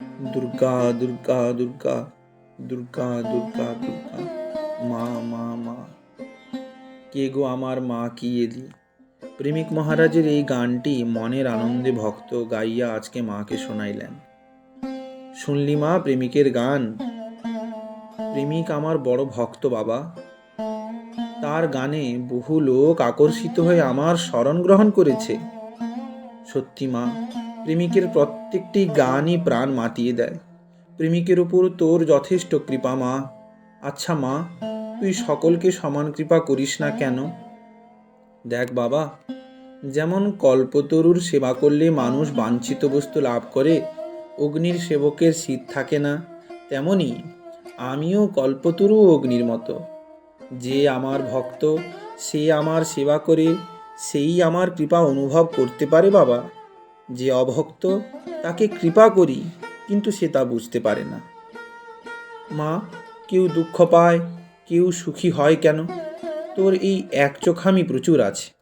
দুর্গা দুর্গা দুর্গা দুর্গা দুর্গা দুর্গা, মা মা মা। কে গো আমার মা, কি এলি প্রেমিক মহারাজের এই গানটি মনের আনন্দে ভক্ত গাইয়া আজকে মাকে শোনাইলেন। শুনলি মা প্রেমিকের গান? প্রেমিক আমার বড় ভক্ত বাবা। তার গানে বহু লোক আকর্ষিত হয়ে আমার শরণ গ্রহণ করেছে। সত্যি মা প্রেমিকের প্রত্যেকটি গানই প্রাণ মাতিয়ে দেয়। প্রেমিকের উপর তোর যথেষ্ট কৃপা, মা। আচ্ছা মা, তুই সকলকে সমান কৃপা করিস না কেন? দেখ, বাবা, যেমন কল্পতরুর সেবা করলে মানুষ বাঞ্ছিত বস্তু লাভ করে, অগ্নির সেবকের শীত থাকে না, তেমনি আমিও কল্পতরু অগ্নির মতো। যে আমার ভক্ত, সে আমার সেবা করে, সেই আমার কৃপা অনুভব করতে পারে, বাবা। যে অভক্ত, তাকে কৃপা করি, কিন্তু সে তা বুঝতে পারে না। মা, কেউ দুঃখ পায়, কেউ সুখী হয় কেন? তোর এই এক চোখামি প্রচুর আছে।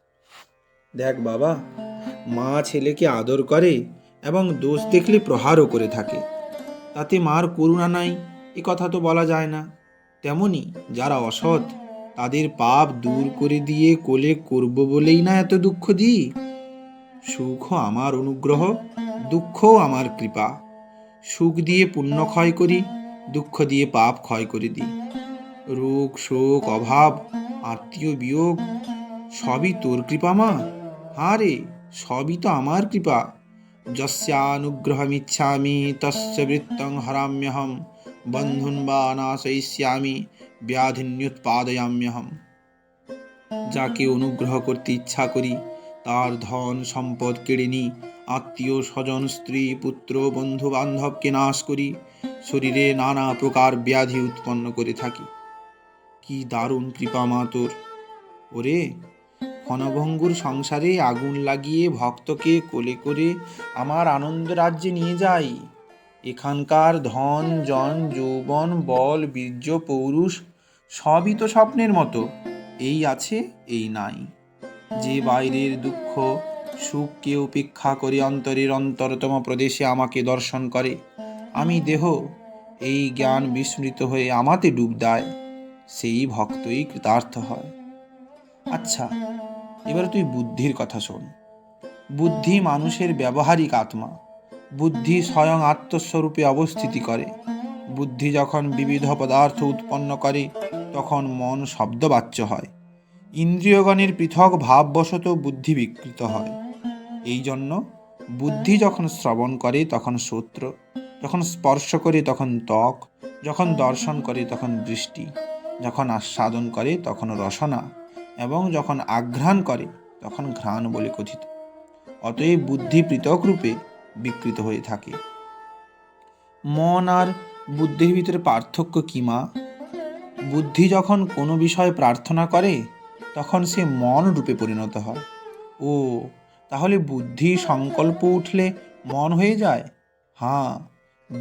দেখ বাবা, মা ছেলেকে আদর করে এবং দোষ দেখলে প্রহারও করে থাকে। তাতে মার করুণা নাই, এ কথা তো বলা যায় না। তেমনি যারা অসৎ, তাদের পাপ দূর করে দিয়ে কোলে করব বলেই না এত দুঃখ দিই? সুখ আমার অনুগ্রহ, দুঃখও আমার কৃপা। সুখ দিয়ে পুণ্য ক্ষয় করি, দুঃখ দিয়ে পাপ ক্ষয় করে দিই। রোগ, শোক, অভাব, আত্মীয় বিয়োগ, সবই তোর কৃপা মা। হ্যাঁ রে সবই তো আমার কৃপা। যস্যানুগ্রহমিচ্ছামি, তস্য বৃত্তং হরাম্যহম, বন্ধুন বা নাশয়িষ্যামি ব্যাধিন্যুৎপাদয়াম্যহম। যাকে অনুগ্রহ করতে ইচ্ছা করি তার ধন সম্পদ কেড়ে নিই আত্মীয় স্বজন, স্ত্রী, পুত্র, বন্ধু বান্ধবকে নাশ করি। শরীরে নানা প্রকার ব্যাধি উৎপন্ন করে থাকি। কি দারুণ কৃপা মা তোর। ওরে, ক্ষণভঙ্গুর সংসারে আগুন লাগিয়ে ভক্তকে কোলে করে আমার আনন্দ রাজ্যে নিয়ে যাই। এখানকার ধন, জন, যৌবন, বল, বীর্য, পৌরুষ সবই তো স্বপ্নের মতো। এই আছে, এই নাই। যে বাইরের দুঃখ, সুখকে উপেক্ষা করে অন্তরের অন্তরতম প্রদেশে আমাকে দর্শন করে। আমি দেহ, এই জ্ঞান বিস্মৃত হয়ে আমাতে ডুব দেয়। সেই ভক্তই কৃতার্থ হয়। আচ্ছা এবার তুই বুদ্ধির কথা শোন। বুদ্ধি মানুষের ব্যবহারিক আত্মা। বুদ্ধি স্বয়ং আত্মস্বরূপে অবস্থিতি করে। বুদ্ধি যখন বিবিধ পদার্থ উৎপন্ন করে, তখন মন শব্দবাচ্য হয়। ইন্দ্রিয়গণের পৃথক ভাববশত বুদ্ধি বিকৃত হয়। এই জন্য বুদ্ধি যখন শ্রবণ করে, তখন সূত্র, যখন স্পর্শ করে, তখন ত্বক, যখন দর্শন করে, তখন দৃষ্টি, যখন আস্বাদন করে, তখন রসনা, এবং যখন আঘ্রাণ করে, তখন ঘ্রাণ বলে কথিত। অতএব বুদ্ধি পৃথক রূপে বিকৃত হয়ে থাকে। মন আর বুদ্ধির ভিতরে পার্থক্য কি মা? বুদ্ধি যখন কোনো বিষয়ে প্রার্থনা করে তখন সে মন রূপে পরিণত হয়। ও, তাহলে বুদ্ধি সংকল্প উঠলে মন হয়ে যায়? হ্যাঁ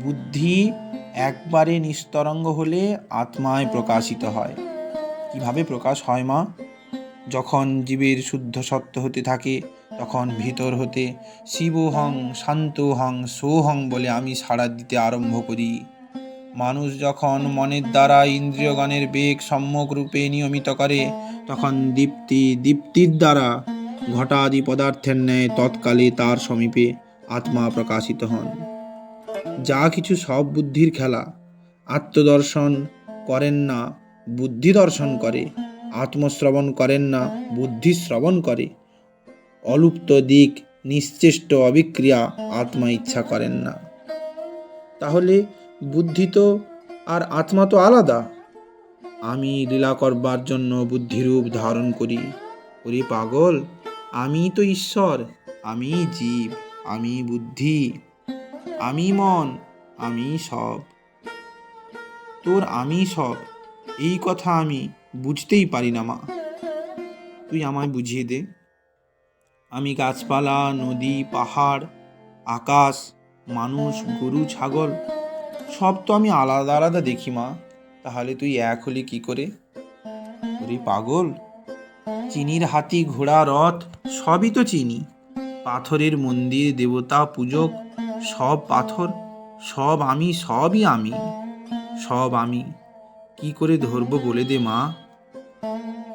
বুদ্ধি একবারে নিস্তরঙ্গ হলে আত্মায় প্রকাশিত হয়। কীভাবে প্রকাশ হয়, মা? যখন জীবের শুদ্ধ সত্য হতে থাকে, তখন ভিতর হতে শিবহং, শান্তহং, সোহং বলে আমি সাড়া দিতে আরম্ভ করি। মানুষ যখন মনের দ্বারা ইন্দ্রিয়গণের বেগ সম্যক রূপে নিয়মিত করে, তখন দীপ্তি দীপ্তির দ্বারা ঘটাদি পদার্থের ন্যায় তৎকালে তার সমীপে আত্মা প্রকাশিত হন। যা কিছু সব বুদ্ধির খেলা। আত্মদর্শন করেন না, বুদ্ধি দর্শন করে। আত্মশ্রবণ করেন না, বুদ্ধি শ্রবণ করে। অলুপ্ত দিক, নিশ্চেষ্ট অবিক্রিয়া আত্মা ইচ্ছা করেন না। তাহলে বুদ্ধি তো আর আত্মা তো আলাদা। আমি লীলা করবার জন্য বুদ্ধিরূপ ধারণ করি। ওরে পাগল, আমি তো ঈশ্বর, আমি জীব, আমি বুদ্ধি, আমি মন, আমি সব। তোর আমি সব, এই কথা আমি বুঝতেই পারি না, মা। তুই আমায় বুঝিয়ে দে। আমি গাছপালা, নদী, পাহাড়, আকাশ, মানুষ, গরু, ছাগল সব তো আমি আলাদা আলাদা দেখি, মা। তাহলে তুই এক হলি কি করে? ওরে পাগল, চিনির হাতি, ঘোড়া, রথ, সবই তো চিনি। পাথরের মন্দির, দেবতা, পূজক, সব পাথর, সব আমি, সবই আমি, সব আমি। কি করে ধরবো বলে দে, মা?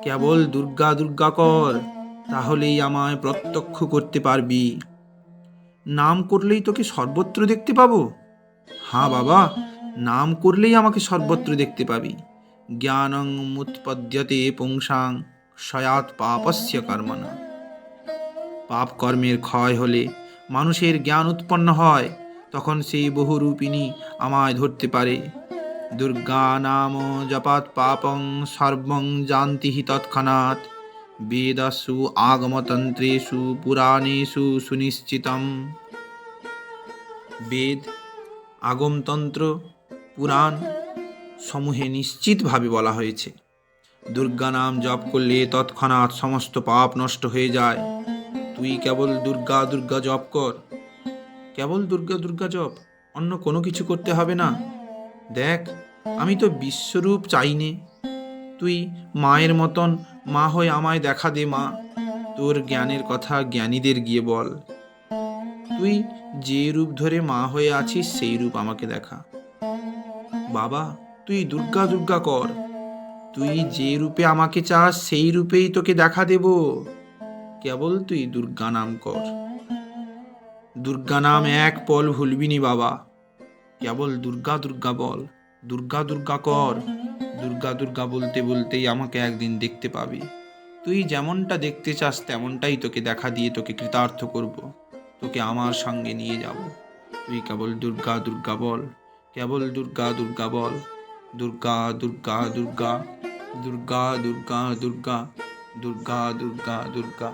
কেবল দুর্গা দুর্গা কর, তাহলেই আমায় প্রত্যক্ষ করতে পারবি। নাম করলেই তোকে সর্বত্র দেখতে পাবো। হ্যাঁ বাবা, নাম করলেই আমাকে সর্বত্র দেখতে পাবি। জ্ঞানং মুৎপদ্যতে পুংসাং সয়াত পাপস্য কর্মণা। পাপ কর্মের ক্ষয় হলে মানুষের জ্ঞান উৎপন্ন হয়, তখন সেই বহুরূপিণী আমায় ধরতে পারে। দুর্গা নাম জপাত পাপং সর্বং জানতি হি তৎক্ষণাৎ। বেদাসু আগমতন্ত্রেষু পুরাণেষু সুনিশ্চিতম। বেদ আগমতন্ত্র, পুরাণ সমূহে নিশ্চিতভাবে বলা হয়েছে। দুর্গা নাম জপ করলে তৎক্ষণাৎ সমস্ত পাপ নষ্ট হয়ে যায়। তুই কেবল দুর্গা দুর্গা জপ কর। কেবল দুর্গা দুর্গা জপ? অন্য কোনো কিছু করতে হবে না। দেখ, আমি তো বিশ্বরূপ চাইনে তুই মায়ের মতন মা হয়ে আমায় দেখা দে মা। তোর জ্ঞানের কথা জ্ঞানীদের গিয়ে বল। তুই যে রূপ ধরে মা হয়ে আছিস, সেই রূপ আমাকে দেখা। বাবা, তুই দুর্গা দুর্গা কর। তুই যে রূপে আমাকে চাস, সেই রূপেই তোকে দেখা দেব। কেবল তুই দুর্গা নাম কর। দুর্গা নাম এক পল ভুলবিনি বাবা। কেবল দুর্গা দুর্গা বল। দুর্গা দুর্গা কর। দুর্গা দুর্গা বলতে বলতেই আমাকে একদিন দেখতে পাবি। তুই যেমনটা দেখতে চাস, তেমনটাই তোকে দেখা দিয়ে তোকে কৃতার্থ করব। তোকে আমার সঙ্গে নিয়ে যাব। তুই কেবল দুর্গা দুর্গা বল। কেবল দুর্গা দুর্গা বল। দুর্গা দুর্গা দুর্গা। দুর্গা দুর্গা দুর্গা। দুর্গা দুর্গা দুর্গা।